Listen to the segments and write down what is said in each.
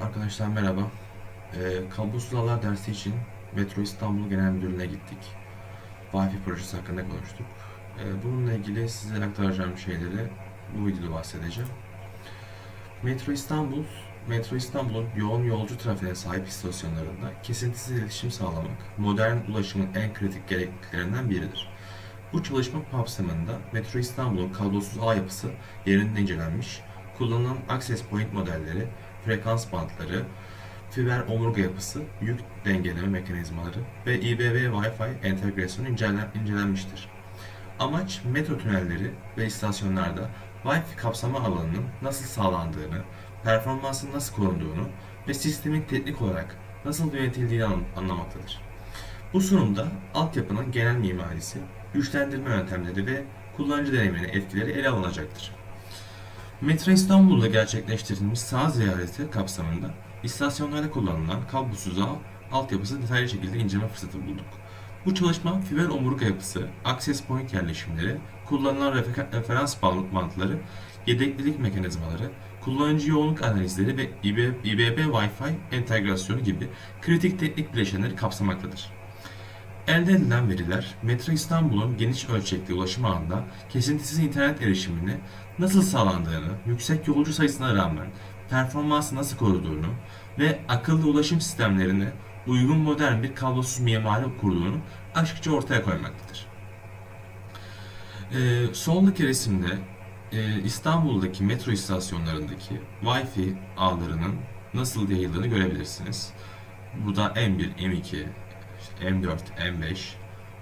Arkadaşlar merhaba. Kablosuz ağlar dersi için Metro İstanbul Genel Müdürlüğü'ne gittik. Wi-Fi projesi hakkında konuştuk. Ee, bununla ilgili size aktaracağım şeyleri bu videoda bahsedeceğim. Metro İstanbul, Metro İstanbul'un yoğun yolcu trafiğine sahip istasyonlarında kesintisiz iletişim sağlamak, modern ulaşımın en kritik gerekliliklerinden biridir. Bu çalışma kapsamında Metro İstanbul'un kablosuz ağ yapısı yerinde incelenmiş, kullanılan access point modelleri, frekans bantları, fiber omurga yapısı, yük dengeleme mekanizmaları ve İBB Wi-Fi entegrasyonu incelen, incelenmiştir. Amaç metro tünelleri ve istasyonlarda Wi-Fi kapsama alanının nasıl sağlandığını, performansın nasıl korunduğunu ve sistemin teknik olarak nasıl yönetildiğini an- anlamaktadır. Bu sunumda altyapının genel mimarisi, güçlendirme yöntemleri ve kullanıcı deneyiminin etkileri ele alınacaktır. Metro İstanbul'da gerçekleştirilmiş sağ ziyareti kapsamında istasyonlarda kullanılan kablosuz ağ altyapısı detaylı şekilde inceleme fırsatı bulduk. Bu çalışma fiber omurga yapısı, access point yerleşimleri, kullanılan refer- referans bantları, yedeklilik mekanizmaları, kullanıcı yoğunluk analizleri ve İB- İBB Wi-Fi entegrasyonu gibi kritik teknik bileşenleri kapsamaktadır. Elde edilen veriler, Metro İstanbul'un geniş ölçekli ulaşım ağında kesintisiz internet erişimini nasıl sağlandığını, yüksek yolcu sayısına rağmen performansı nasıl koruduğunu ve akıllı ulaşım sistemlerine uygun modern bir kablosuz mimari kurduğunu açıkça ortaya koymaktadır. Ee, soldaki resimde e, İstanbul'daki metro istasyonlarındaki Wi-Fi ağlarının nasıl yayıldığını görebilirsiniz. Burada M1, M2, işte M4, M5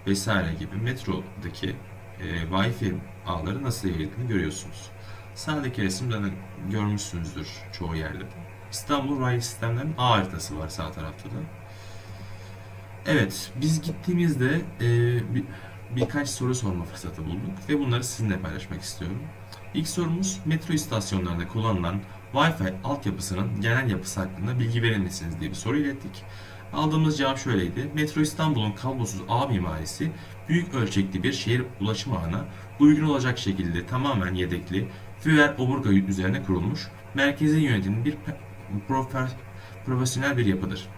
vesaire gibi metrodaki e, Wi-Fi ağları nasıl yayıldığını görüyorsunuz. Sağdaki resimden görmüşsünüzdür çoğu yerde de. İstanbul Raylı Sistemlerinin ağ haritası var sağ tarafta da. Evet, biz gittiğimizde e, bir, birkaç soru sorma fırsatı bulduk ve bunları sizinle paylaşmak istiyorum. İlk sorumuz metro istasyonlarında kullanılan Wi-Fi altyapısının genel yapısı hakkında bilgi verir misiniz diye bir soru ilettik. Aldığımız cevap şöyleydi. Metro İstanbul'un kablosuz ağ mimarisi büyük ölçekli bir şehir ulaşım ağına uygun olacak şekilde tamamen yedekli fiber omurga üzerine kurulmuş merkezi yönetimli bir profesyonel bir yapıdır.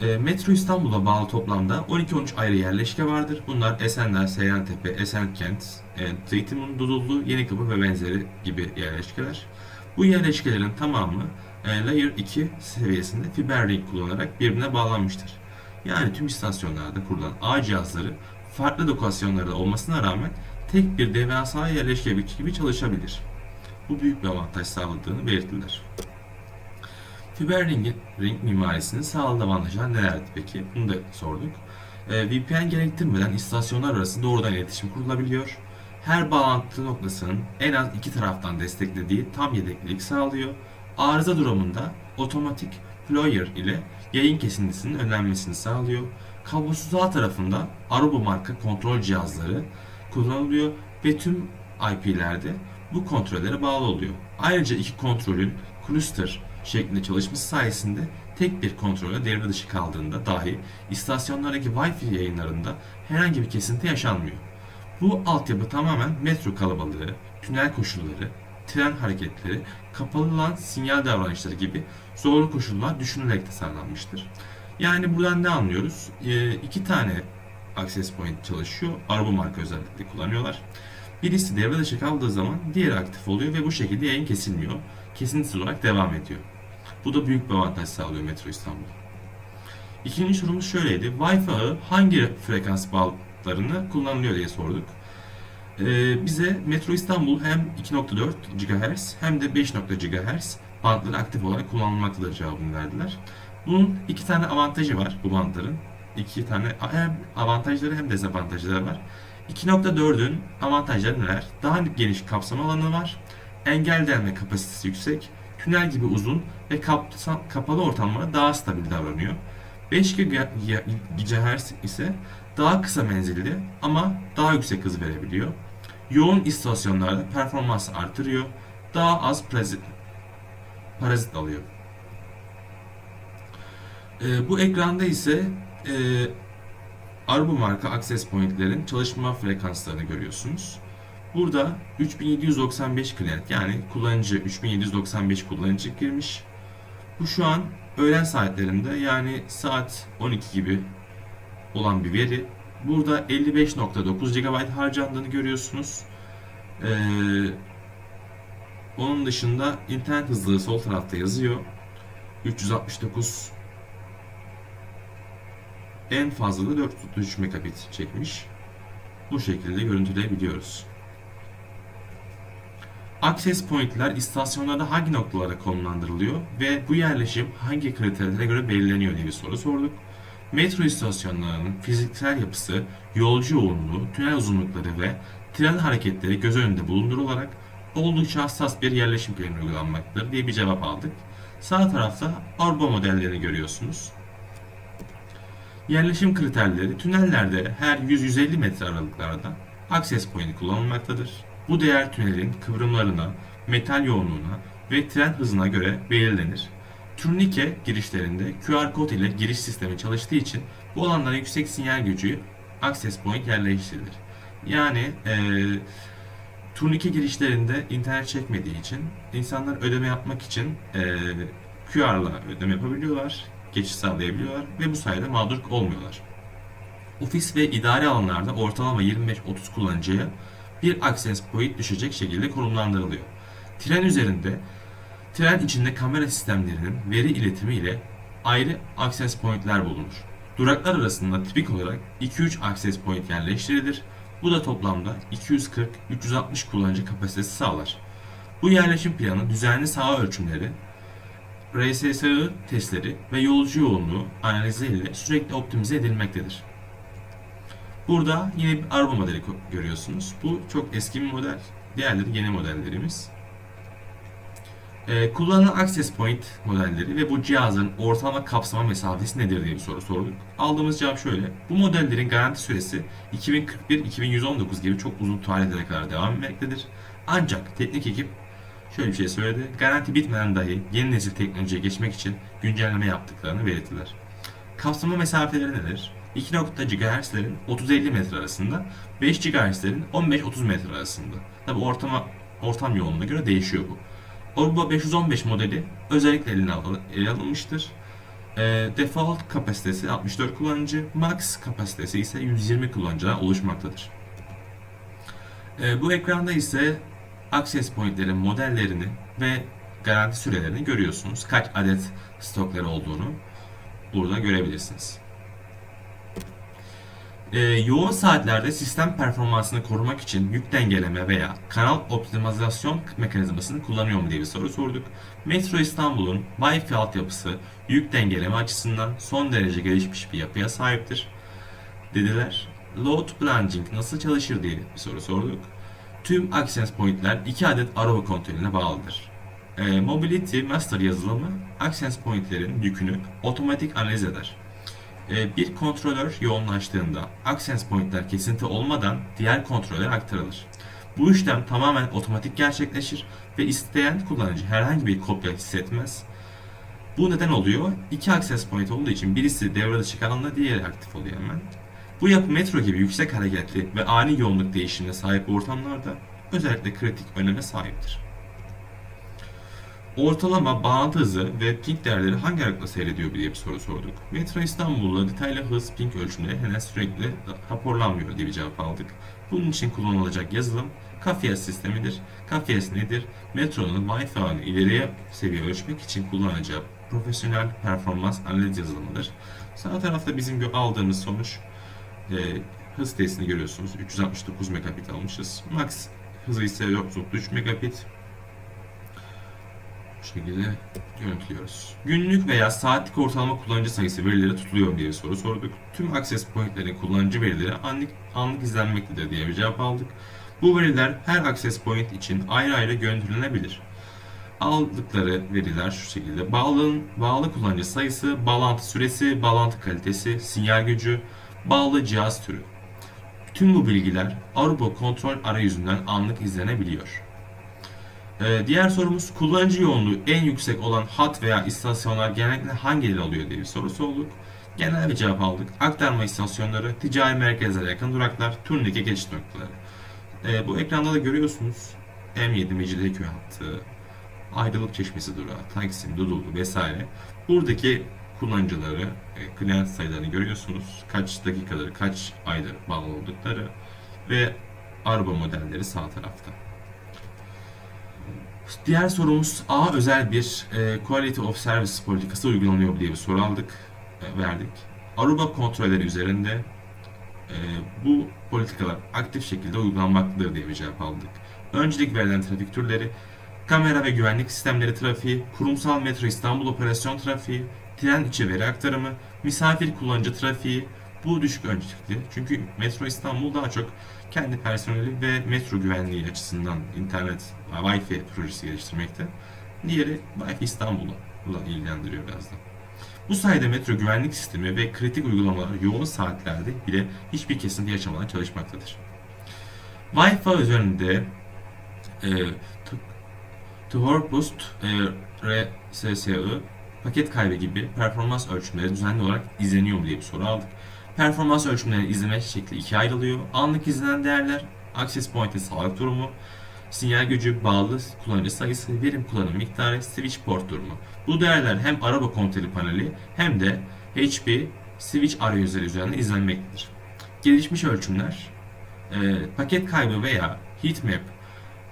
E, Metro İstanbul'a bağlı toplamda 12-13 ayrı yerleşke vardır. Bunlar Esenler, Seyrantepe, Esenkent, e, Zeytinburnu, Dudullu, Yenikapı ve benzeri gibi yerleşkeler. Bu yerleşkelerin tamamı Layer 2 seviyesinde fiber ring kullanarak birbirine bağlanmıştır. Yani tüm istasyonlarda kurulan ağ cihazları farklı lokasyonlarda olmasına rağmen tek bir devasa yerleşke gibi çalışabilir. Bu büyük bir avantaj sağladığını belirttiler. Fiber ring, ring mimarisinin sağladığı avantajlar nelerdi peki? Bunu da sorduk. Ee, VPN gerektirmeden istasyonlar arası doğrudan iletişim kurulabiliyor. Her bağlantı noktasının en az iki taraftan desteklediği tam yedeklilik sağlıyor. Arıza durumunda otomatik ployer ile yayın kesintisinin önlenmesini sağlıyor. Kablosuz ağ tarafında Aruba marka kontrol cihazları kullanılıyor ve tüm IP'lerde bu kontrollere bağlı oluyor. Ayrıca iki kontrolün cluster şeklinde çalışması sayesinde tek bir kontrole devre dışı kaldığında dahi istasyonlardaki Wi-Fi yayınlarında herhangi bir kesinti yaşanmıyor. Bu altyapı tamamen metro kalabalığı, tünel koşulları, tren hareketleri, kapalı lan sinyal davranışları gibi zorlu koşullar düşünülerek tasarlanmıştır. Yani buradan ne anlıyoruz? Ee, iki tane access point çalışıyor. Araba marka özellikle kullanıyorlar. Birisi devre dışı kaldığı zaman diğeri aktif oluyor ve bu şekilde yayın kesilmiyor. Kesintisiz olarak devam ediyor. Bu da büyük bir avantaj sağlıyor Metro İstanbul. İkinci sorumuz şöyleydi. Wi-Fi hangi frekans bağlarını kullanılıyor diye sorduk. Ee, bize Metro İstanbul hem 2.4 GHz hem de 5.0 GHz bantları aktif olarak kullanılmaktadır cevabını verdiler. Bunun iki tane avantajı var bu bantların. İki tane hem avantajları hem dezavantajları var. 2.4'ün avantajları neler? Daha geniş kapsama alanı var. Engel delme kapasitesi yüksek. Tünel gibi uzun ve kapalı ortamlara daha stabil davranıyor. 5 GHz ise daha kısa menzilli ama daha yüksek hız verebiliyor. Yoğun istasyonlarda performansı artırıyor. Daha az parazit, alıyor. Ee, bu ekranda ise e, Arbu marka access pointlerin çalışma frekanslarını görüyorsunuz. Burada 3795 client yani kullanıcı 3795 kullanıcı girmiş. Bu şu an öğlen saatlerinde yani saat 12 gibi olan bir veri. Burada 55.9 GB harcandığını görüyorsunuz. Ee, onun dışında internet hızlılığı sol tarafta yazıyor. 369 en fazla da 433 megabit çekmiş. Bu şekilde görüntüleyebiliyoruz. Access point'ler istasyonlarda hangi noktalara konumlandırılıyor ve bu yerleşim hangi kriterlere göre belirleniyor diye bir soru sorduk. Metro istasyonlarının fiziksel yapısı, yolcu yoğunluğu, tünel uzunlukları ve tren hareketleri göz önünde bulundurularak oldukça hassas bir yerleşim planı uygulanmaktadır diye bir cevap aldık. Sağ tarafta Avrupa modellerini görüyorsunuz. Yerleşim kriterleri tünellerde her 100-150 metre aralıklarda access point kullanılmaktadır. Bu değer tünelin kıvrımlarına, metal yoğunluğuna ve tren hızına göre belirlenir. Turnike girişlerinde QR kod ile giriş sistemi çalıştığı için bu alanlara yüksek sinyal gücü access point yerleştirilir. Yani eee turnike girişlerinde internet çekmediği için insanlar ödeme yapmak için eee QR'la ödeme yapabiliyorlar, geçiş sağlayabiliyorlar ve bu sayede mağdur olmuyorlar. Ofis ve idari alanlarda ortalama 25-30 kullanıcıya bir access point düşecek şekilde konumlandırılıyor. Tren üzerinde tren içinde kamera sistemlerinin veri iletimi ile ayrı access point'ler bulunur. Duraklar arasında tipik olarak 2-3 access point yerleştirilir. Bu da toplamda 240-360 kullanıcı kapasitesi sağlar. Bu yerleşim planı düzenli saha ölçümleri, RSSI testleri ve yolcu yoğunluğu analizi ile sürekli optimize edilmektedir. Burada yine bir araba modeli görüyorsunuz. Bu çok eski bir model. Diğerleri yeni modellerimiz. Ee, kullanılan access point modelleri ve bu cihazın ortalama kapsama mesafesi nedir diye bir soru sorduk. Aldığımız cevap şöyle. Bu modellerin garanti süresi 2041-2119 gibi çok uzun tarihlere kadar devam etmektedir. Ancak teknik ekip şöyle bir şey söyledi. Garanti bitmeden dahi yeni nesil teknolojiye geçmek için güncelleme yaptıklarını belirttiler. Kapsama mesafeleri nedir? 2.0 GHz'lerin 30-50 metre arasında, 5 GHz'lerin 15-30 metre arasında. Tabi ortama, ortam yoğunluğuna göre değişiyor bu. Orba 515 modeli özellikle ele alınmıştır. E, default kapasitesi 64 kullanıcı, max kapasitesi ise 120 kullanıcıdan oluşmaktadır. E, bu ekranda ise access pointlerin modellerini ve garanti sürelerini görüyorsunuz. Kaç adet stokları olduğunu burada görebilirsiniz. Ee, yoğun saatlerde sistem performansını korumak için yük dengeleme veya kanal optimizasyon mekanizmasını kullanıyor mu diye bir soru sorduk. Metro İstanbul'un Wi-Fi altyapısı yük dengeleme açısından son derece gelişmiş bir yapıya sahiptir. Dediler. Load balancing nasıl çalışır diye bir soru sorduk. Tüm access pointler 2 adet araba kontrolüne bağlıdır. Ee, Mobility Master yazılımı access pointlerin yükünü otomatik analiz eder. Bir kontrolör yoğunlaştığında access pointler kesinti olmadan diğer kontrolöre aktarılır. Bu işlem tamamen otomatik gerçekleşir ve isteyen kullanıcı herhangi bir kopya hissetmez. Bu neden oluyor? İki access point olduğu için birisi devre dışı kalanda diğeri aktif oluyor hemen. Bu yapı metro gibi yüksek hareketli ve ani yoğunluk değişimine sahip ortamlarda özellikle kritik öneme sahiptir. Ortalama bağlantı hızı ve ping değerleri hangi aralıkla seyrediyor diye bir soru sorduk. Metro İstanbul'da detaylı hız ping ölçümleri henüz sürekli raporlanmıyor diye bir cevap aldık. Bunun için kullanılacak yazılım Kafiyes sistemidir. Kafiyes nedir? Metronun Wi-Fi ağını ileriye seviye ölçmek için kullanacağı profesyonel performans analiz yazılımıdır. Sağ tarafta bizim aldığımız sonuç e, hız testini görüyorsunuz. 369 megabit almışız. Max hızı ise 433 megabit. Bu şekilde görüntülüyoruz. Günlük veya saatlik ortalama kullanıcı sayısı verileri tutuluyor diye soru sorduk. Tüm access pointlerin kullanıcı verileri anlık, anlık izlenmektedir diye bir cevap aldık. Bu veriler her access point için ayrı ayrı görüntülenebilir. Aldıkları veriler şu şekilde. Bağlılığın, bağlı kullanıcı sayısı, bağlantı süresi, bağlantı kalitesi, sinyal gücü, bağlı cihaz türü. Tüm bu bilgiler Aruba kontrol arayüzünden anlık izlenebiliyor. Ee, diğer sorumuz kullanıcı yoğunluğu en yüksek olan hat veya istasyonlar genellikle hangileri alıyor diye bir soru sorduk. Genel bir cevap aldık. Aktarma istasyonları, ticari merkezlere yakın duraklar, turnike geçiş noktaları. Ee, bu ekranda da görüyorsunuz M7 Mecidiyeköy hattı, Ayrılık Çeşmesi durağı, Taksim, Dudullu vesaire. Buradaki kullanıcıları, e, klient sayılarını görüyorsunuz. Kaç dakikaları, kaç aydır bağlı oldukları ve araba modelleri sağ tarafta. Diğer sorumuz A özel bir e, Quality of Service politikası uygulanıyor diye bir soru aldık, e, verdik. Aruba kontrolleri üzerinde e, bu politikalar aktif şekilde uygulanmaktadır diye bir cevap aldık. Öncelik verilen trafik türleri, kamera ve güvenlik sistemleri trafiği, kurumsal metro İstanbul operasyon trafiği, tren içi veri aktarımı, misafir kullanıcı trafiği, bu düşük öncelikli. Çünkü Metro İstanbul daha çok kendi personeli ve metro güvenliği açısından internet, Wi-Fi projesi geliştirmekte. Diğeri Wi-Fi İstanbul'u ilgilendiriyor biraz da. Bu sayede metro güvenlik sistemi ve kritik uygulamalar yoğun saatlerde bile hiçbir kesinti yaşamadan çalışmaktadır. Wi-Fi üzerinde e, Tor Boost, e, RSSI, paket kaybı gibi performans ölçümleri düzenli olarak izleniyor mu diye bir soru aldık. Performans ölçümlerini izleme şekli ikiye ayrılıyor. Anlık izlenen değerler, access point'in sağlık durumu, sinyal gücü, bağlı kullanıcı sayısı, verim kullanım miktarı, switch port durumu. Bu değerler hem araba kontrolü paneli hem de HP switch arayüzleri üzerinde izlenmektedir. Gelişmiş ölçümler, e, paket kaybı veya heatmap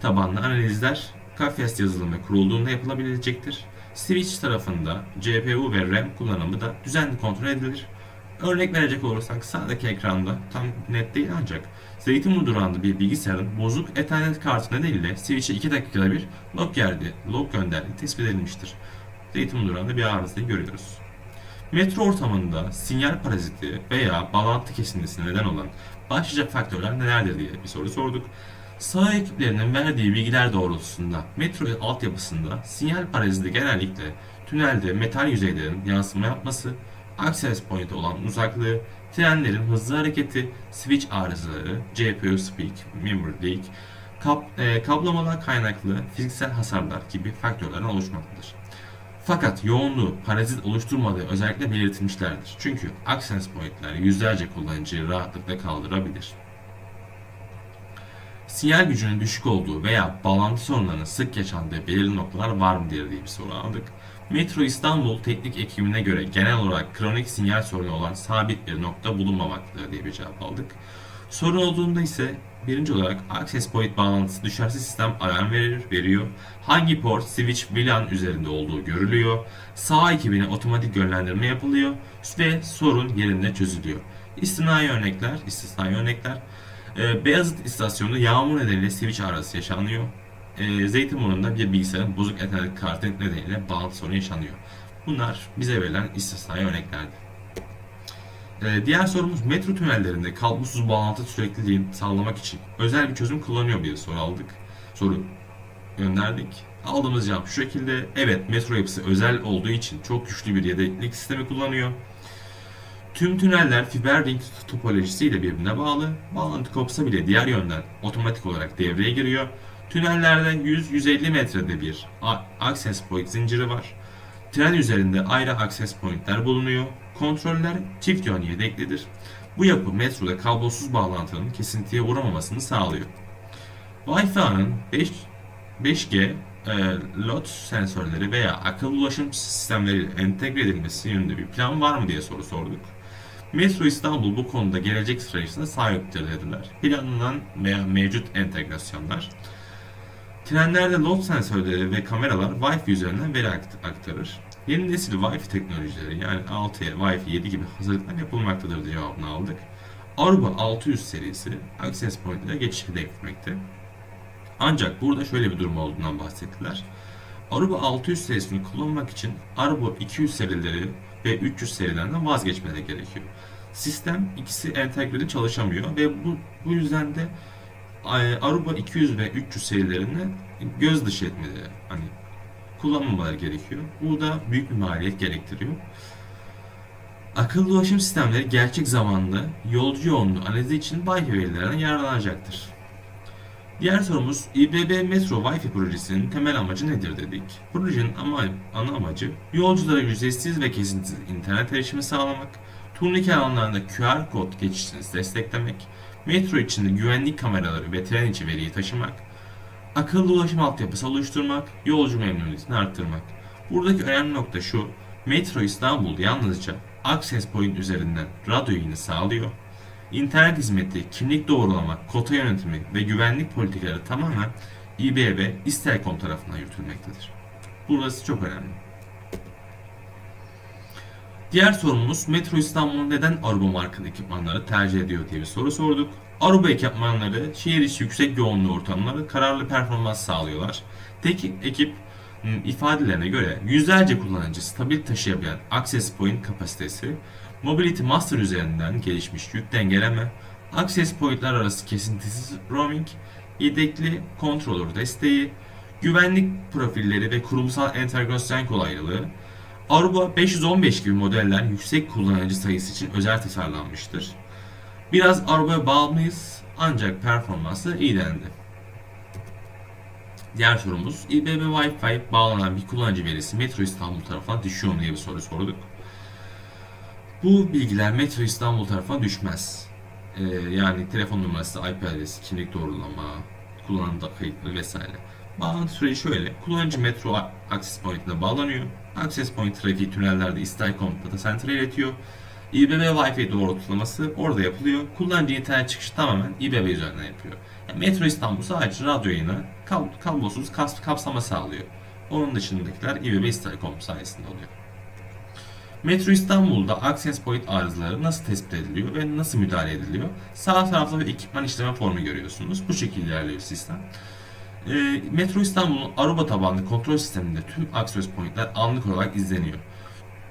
tabanlı analizler Kafes yazılımı kurulduğunda yapılabilecektir. Switch tarafında CPU ve RAM kullanımı da düzenli kontrol edilir. Örnek verecek olursak sağdaki ekranda tam net değil ancak Zeytinburnu durağında bir bilgisayarın bozuk Ethernet kartı nedeniyle switch'e 2 dakikada bir log geldi, log gönderdiği tespit edilmiştir. Zeytinburnu durağında bir arızayı görüyoruz. Metro ortamında sinyal paraziti veya bağlantı kesintisine neden olan başlıca faktörler nelerdir diye bir soru sorduk. Saha ekiplerinin verdiği bilgiler doğrultusunda metro altyapısında sinyal paraziti genellikle tünelde metal yüzeylerin yansıma yapması, access point olan uzaklığı, trenlerin hızlı hareketi, switch arızaları, GPU speak, memory leak, kab e, kablamalar kaynaklı fiziksel hasarlar gibi faktörlerden oluşmaktadır. Fakat yoğunluğu parazit oluşturmadığı özellikle belirtilmişlerdir. Çünkü access pointler yüzlerce kullanıcıyı rahatlıkla kaldırabilir. Sinyal gücünün düşük olduğu veya bağlantı sorunlarının sık yaşandığı belirli noktalar var mı diye bir soru aldık. Metro İstanbul teknik ekibine göre genel olarak kronik sinyal sorunu olan sabit bir nokta bulunmamaktadır diye bir cevap aldık. Sorun olduğunda ise birinci olarak access point bağlantısı düşerse sistem alarm verir, veriyor. Hangi port switch VLAN üzerinde olduğu görülüyor. Sağ ekibine otomatik yönlendirme yapılıyor ve sorun yerinde çözülüyor. İstinai örnekler, istisnai örnekler. E, Beyazıt istasyonunda yağmur nedeniyle switch arızası yaşanıyor. E, Zeytinburnu'nda bir bilgisayarın bozuk ethernet kartı nedeniyle bağlantı sorunu yaşanıyor. Bunlar bize verilen istisnai örneklerdi. E, diğer sorumuz metro tünellerinde kablosuz bağlantı sürekliliğini sağlamak için özel bir çözüm kullanıyor diye soru aldık. Soru gönderdik. Aldığımız cevap şu şekilde. Evet metro yapısı özel olduğu için çok güçlü bir yedeklik sistemi kullanıyor. Tüm tüneller fiber ring topolojisiyle birbirine bağlı. Bağlantı kopsa bile diğer yönden otomatik olarak devreye giriyor. Tünellerde 100-150 metrede bir access point zinciri var. Tren üzerinde ayrı access pointler bulunuyor. Kontroller çift yön yedeklidir. Bu yapı metroda kablosuz bağlantının kesintiye uğramamasını sağlıyor. Wi-Fi'nin 5, 5G e, lot sensörleri veya akıllı ulaşım sistemleri entegre edilmesi yönünde bir plan var mı diye soru sorduk. Metro İstanbul bu konuda gelecek stratejisine sahiptir dediler. Planlanan veya mevcut entegrasyonlar. Trenlerde load sensörleri ve kameralar Wi-Fi üzerinden veri aktarır. Yeni nesil Wi-Fi teknolojileri yani 6'ya, Wi-Fi 7 gibi hazırlıklar yapılmaktadır cevabını aldık. Aruba 600 serisi Access Point ile geçiş hedeflemekte. Ancak burada şöyle bir durum olduğundan bahsettiler. Aruba 600 serisini kullanmak için Aruba 200 serileri ve 300 serilerinden vazgeçmeleri gerekiyor. Sistem ikisi entegreli çalışamıyor ve bu, bu yüzden de Aruba 200 ve 300 serilerini göz dışı etmeleri hani kullanmamaları gerekiyor. Bu da büyük bir maliyet gerektiriyor. Akıllı ulaşım sistemleri gerçek zamanlı yolcu yoğunluğu analizi için Wi-Fi verilerinden yararlanacaktır. Diğer sorumuz İBB Metro Wi-Fi projesinin temel amacı nedir dedik. Projenin ama, ana amacı yolculara ücretsiz ve kesintisiz internet erişimi sağlamak, turnike alanlarında QR kod geçişini desteklemek, metro içinde güvenlik kameraları ve tren içi veriyi taşımak, akıllı ulaşım altyapısı oluşturmak, yolcu memnuniyetini arttırmak. Buradaki önemli nokta şu, Metro İstanbul yalnızca Access Point üzerinden radyo yayını sağlıyor. İnternet hizmeti, kimlik doğrulama, kota yönetimi ve güvenlik politikaları tamamen İBB İstelkom tarafından yürütülmektedir. Burası çok önemli. Diğer sorumuz Metro İstanbul neden Aruba markalı ekipmanları tercih ediyor diye bir soru sorduk. Aruba ekipmanları şehir içi yüksek yoğunluğu ortamları kararlı performans sağlıyorlar. Tek ekip m, ifadelerine göre yüzlerce kullanıcı stabil taşıyabilen access point kapasitesi, Mobility Master üzerinden gelişmiş yük dengeleme, access pointler arası kesintisiz roaming, yedekli controller desteği, güvenlik profilleri ve kurumsal entegrasyon kolaylığı, Aruba 515 gibi modeller yüksek kullanıcı sayısı için özel tasarlanmıştır. Biraz Aruba'ya bağımlıyız ancak performansı iyi dendi. Diğer sorumuz İBB Wi-Fi bağlanan bir kullanıcı verisi Metro İstanbul tarafından düşüyor mu diye bir soru sorduk. Bu bilgiler Metro İstanbul tarafından düşmez. Ee, yani telefon numarası, IP adresi, kimlik doğrulama, kullanım da kayıtları vesaire. Bağlantı süreci şöyle. Kullanıcı metro access point'ine bağlanıyor. Access point trafiği tünellerde Istelcom data center'a iletiyor. İBB Wi-Fi doğrultulaması orada yapılıyor. Kullanıcı internet çıkışı tamamen İBB üzerinden yapıyor. Yani Metro İstanbul sadece radyo yayını kab- kablosuz kas- kapsama sağlıyor. Onun dışındakiler İBB Istelcom sayesinde oluyor. Metro İstanbul'da access point arızaları nasıl tespit ediliyor ve nasıl müdahale ediliyor? Sağ tarafta bir ekipman işleme formu görüyorsunuz. Bu şekilde ilerliyor sistem. E, Metro İstanbul'un Aruba tabanlı kontrol sisteminde tüm access pointler anlık olarak izleniyor.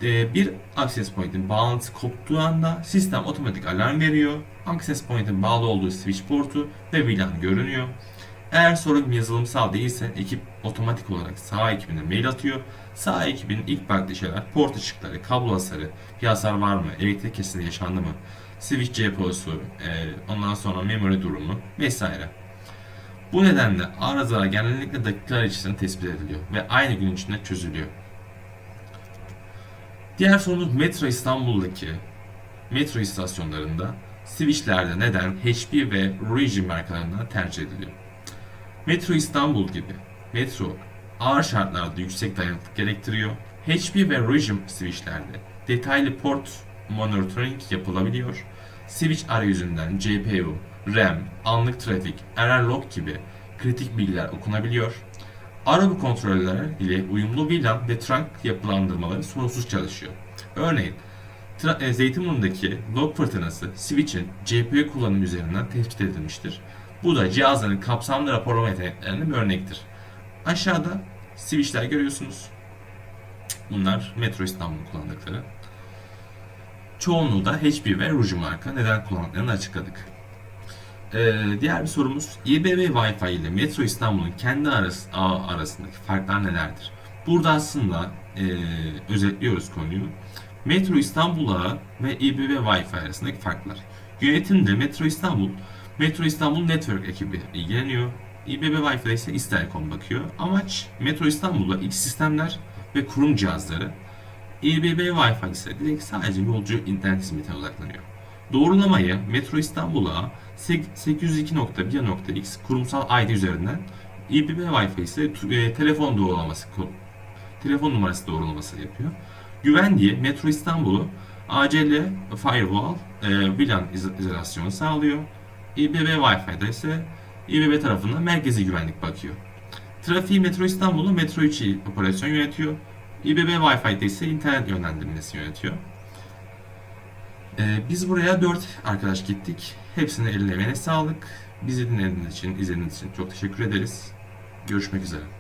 E, bir access point'in bağlantısı koptuğu anda sistem otomatik alarm veriyor. Access point'in bağlı olduğu switch portu ve VLAN görünüyor. Eğer sorun yazılımsal değilse ekip otomatik olarak sağ ekibine mail atıyor. Sağ ekibinin ilk baktığı şeyler port ışıkları, kablo hasarı, bir hasar var mı, elektrik kesintisi yaşandı mı, switch CPU'su, e, ondan sonra memory durumu vesaire. Bu nedenle arızalar genellikle dakikalar içerisinde tespit ediliyor ve aynı gün içinde çözülüyor. Diğer sorumuz Metro İstanbul'daki metro istasyonlarında switchlerde neden HP ve Region markalarından tercih ediliyor? Metro İstanbul gibi metro ağır şartlarda yüksek dayanıklık gerektiriyor. HP ve Region switchlerde detaylı port monitoring yapılabiliyor. Switch arayüzünden GPU, RAM, anlık trafik, error log gibi kritik bilgiler okunabiliyor. Araba kontrolleri ile uyumlu VLAN ve trunk yapılandırmaları sorunsuz çalışıyor. Örneğin, tra- e, Zeytinburnu'ndaki log fırtınası switch'in GPU kullanımı üzerinden tespit edilmiştir. Bu da cihazların kapsamlı raporlama yeteneklerinin bir örnektir. Aşağıda switchler görüyorsunuz. Bunlar Metro İstanbul kullandıkları. Çoğunluğu da HP ve Rouge marka neden kullandıklarını açıkladık. Ee, diğer bir sorumuz İBB Wi-Fi ile Metro İstanbul'un kendi arası, ağı arasındaki farklar nelerdir? Burada aslında e, özetliyoruz konuyu. Metro İstanbul ağı ve İBB Wi-Fi arasındaki farklar. Yönetimde Metro İstanbul, Metro İstanbul Network ekibi ilgileniyor. İBB Wi-Fi ise İstelkom bakıyor. Amaç Metro İstanbul'da iç sistemler ve kurum cihazları. İBB Wi-Fi ise direkt sadece yolcu internet hizmetine odaklanıyor. Doğrulamayı Metro İstanbul'a 802.1.x kurumsal ID üzerinden İBB Wi-Fi ise e, telefon doğrulaması telefon numarası doğrulaması yapıyor. Güvenliği Metro İstanbul'u ACL Firewall e, VLAN iz- izolasyonu sağlıyor. İBB Wi-Fi'de ise İBB tarafından merkezi güvenlik bakıyor. Trafiği Metro İstanbul'u Metro 3 operasyon yönetiyor. İBB Wi-Fi'de ise internet yönlendirmesi yönetiyor. Ee, biz buraya 4 arkadaş gittik. Hepsine eline sağlık. Bizi dinlediğiniz için, izlediğiniz için çok teşekkür ederiz. Görüşmek üzere.